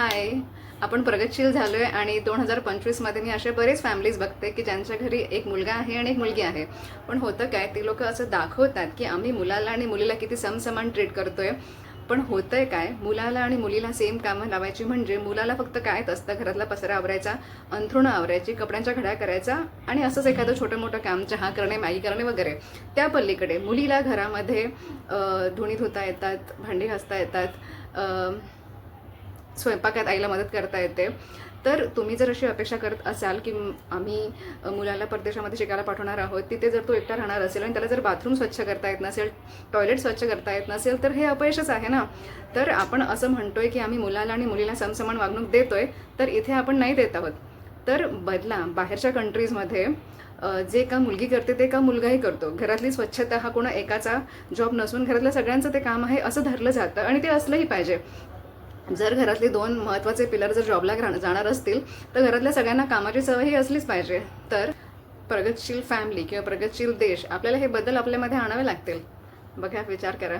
हाय आपण प्रगतशील झालो आहे आणि दोन हजार पंचवीसमध्ये मी असे बरेच फॅमिलीज बघते की ज्यांच्या घरी एक मुलगा आहे आणि एक मुलगी आहे. पण होतं काय ते लोक असं दाखवतात की आम्ही मुलाला आणि मुलीला किती समसमान ट्रीट करतोय. पण होतं आहे काय मुलाला आणि मुलीला सेम कामं लावायची म्हणजे मुलाला फक्त काय असतं घरातला पसरा आवरायचा अंथरुणं आवरायची कपड्यांच्या घड्या करायचा आणि असंच एखादं छोटं मोठं काम चहा करणे मॅगी करणे वगैरे. त्या पलीकडे मुलीला घरामध्ये धुणी धुता येतात भांडी घासता येतात स्वयंपाकात आईला मदत करता येते. तर तुम्ही जर अशी अपेक्षा करत असाल की आम्ही मुलाला परदेशामध्ये शिकायला पाठवणार आहोत तिथे जर तो एकटा राहणार असेल आणि त्याला जर बाथरूम स्वच्छ करता येत नसेल टॉयलेट स्वच्छ करता येत नसेल तर हे अपयशच आहे ना. तर आपण असं म्हणतोय की आम्ही मुलाला आणि मुलीला समसमान वागणूक देतोय तर इथे आपण नाही देत आहोत. तर बदला बाहेरच्या कंट्रीजमध्ये जे का मुलगी करते ते का मुलगाही करतो. घरातली स्वच्छता हा कोणा एकाचा जॉब नसून घरातल्या सगळ्यांचं ते काम आहे असं धरलं जातं आणि ते असलंही पाहिजे. जर घरातले दोन महत्त्वाचे पिलर जर जॉबला जाणार असतील तर घरातल्या सगळ्यांना कामाची सवय ही असलीच पाहिजे. तर प्रगतशील फॅमिली किंवा प्रगतशील देश आपल्याला हे बदल आपल्यामध्ये आणावे लागतील. बघा विचार करा.